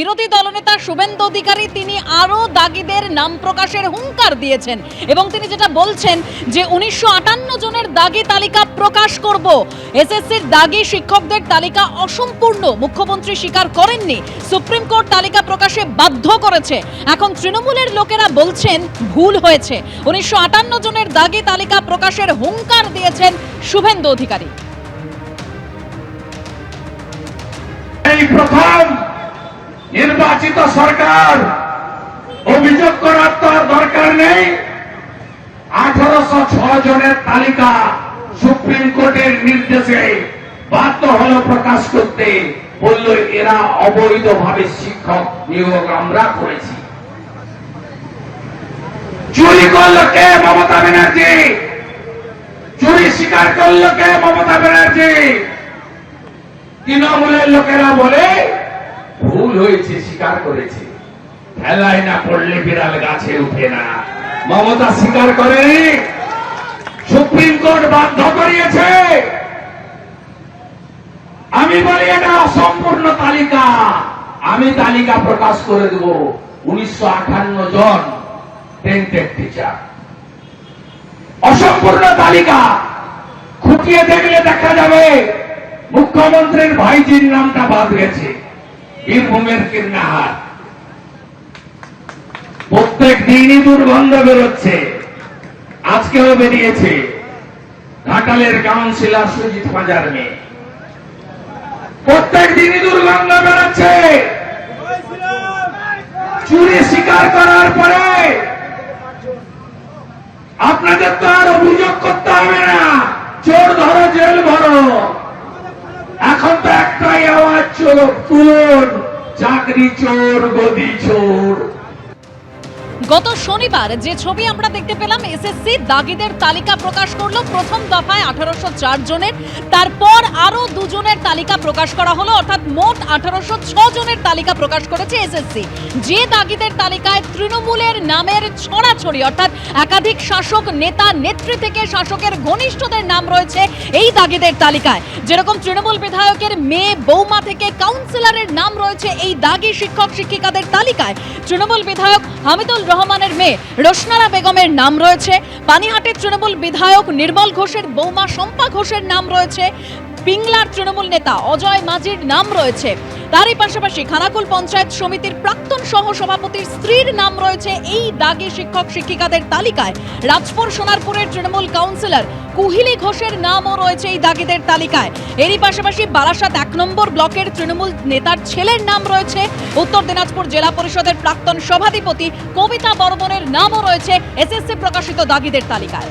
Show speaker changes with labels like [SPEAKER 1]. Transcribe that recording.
[SPEAKER 1] বিরোধী দলনেতা শুভেন্দু অধিকারী তিনি আরও দাগিদের নাম প্রকাশের হুঙ্কার দিয়েছেন এবং তিনি যেটা বলছেন যে উনিশশো আটান্ন জনের দাগি তালিকা প্রকাশ করব। এসএসসির দাগি শিক্ষকদের তালিকা অসম্পূর্ণ, মুখ্যমন্ত্রী স্বীকার করেননি, সুপ্রিম কোর্ট তালিকা প্রকাশে বাধ্য করেছে। এখন তৃণমূলের লোকেরা বলছেন ভুল হয়েছে। উনিশশো আটান্ন জনের দাগি তালিকা প্রকাশের হুঙ্কার দিয়েছেন শুভেন্দু অধিকারী।
[SPEAKER 2] প্রথম নির্বাচিত সরকার। অভিযোগ করার তো দরকার নেই। আঠারোশো জনের তালিকা সুপ্রিম কোর্টের নির্দেশে বাধ্য হল প্রকাশ করতে। বলল, এরা অবৈধভাবে শিক্ষক নিয়োগ আমরা করেছি। চুরি করল কে মমতা ব্যানার্জি? চুরি স্বীকার করল কে মমতা ব্যানার্জি? তৃণমূলের লোকেরা বলে ভুল হয়েছে, স্বীকার করেছে। খেলায় না পড়লে বিড়াল গাছে উঠে না। মমতা স্বীকার করেনি সুপ্রিম কোর্ট বাধ্য করিয়েছে। আমি বলি, এটা অসম্পূর্ণ তালিকা। আমি তালিকা প্রকাশ করে দেব। উনিশশো জন টেন্টেড টিচার অসম্পূর্ণ তালিকা। খুঁটিয়ে দেখলে দেখা যাবে, মুখ্যমন্ত্রীর ভাইজির নামটা বাদ গেছে। বীরভূমের কীর্ণাহার। প্রত্যেক দিনই দুর্গন্ধ বেরোচ্ছে। আজকেও বেরিয়েছে। ঘাটালের কাউন্সিলর সুজিত বাজার মেয়ে। প্রত্যেক দিনই দুর্গন্ধ বেরোচ্ছে। চুরি স্বীকার করার পরে আপনাদের তো আর অভিযোগ করতে হবে না। চোর ধরো, জেল ভরো। একটাই আওয়াজ চোর তুলুন চাকরি চোর গদি চোর।
[SPEAKER 1] গত শনিবার যে ছবি আমরা দেখতে পেলাম, এসএসসি দাগিদের তালিকা প্রকাশ করল। প্রথম দফায় আঠারোশো চার জনের, তারপর আরও দুজনের তালিকা প্রকাশ করা হলো। অর্থাৎ মোট আঠারোশো জনের তালিকা প্রকাশ করেছে এসএসসি। যে দাগিদের তালিকায় তৃণমূলের নামের ছড়াছড়ি, অর্থাৎ একাধিক শাসক নেতা, নেত্রী থেকে শাসকের ঘনিষ্ঠদের নাম রয়েছে এই দাগিদের তালিকায়। যেরকম তৃণমূল বিধায়কের মেয়ে বৌমা থেকে কাউন্সিলরের নাম রয়েছে এই দাগি শিক্ষক শিক্ষিকাদের তালিকায়। তৃণমূল বিধায়ক হামিদুল রহমানের মেয়ে রোশনারা বেগমের নাম রয়েছে। পানিহাটের তৃণমূল বিধায়ক নির্মল ঘোষের বৌমা শম্পা ঘোষের নাম রয়েছে। পিংলার তৃণমূল নেতা অজয় মাঝির নাম রয়েছে। তারই পাশাপাশি খানাকুল পঞ্চায়েত সমিতির প্রাক্তন সহ সভাপতির স্ত্রীর নাম রয়েছে এই দাগি শিক্ষক শিক্ষিকাদের তালিকায়। রাজপুর সোনারপুরের তৃণমূল কাউন্সিলর কুহিলি ঘোষের নামও রয়েছে এই দাগিদের তালিকায়। এরই পাশাপাশি বারাসাত এক নম্বর ব্লকের তৃণমূল নেতার ছেলের নাম রয়েছে। উত্তর দিনাজপুর জেলা পরিষদের প্রাক্তন সভাধিপতি কবিতা বর্মনের নামও রয়েছে এসএসসি প্রকাশিত দাগিদের তালিকায়।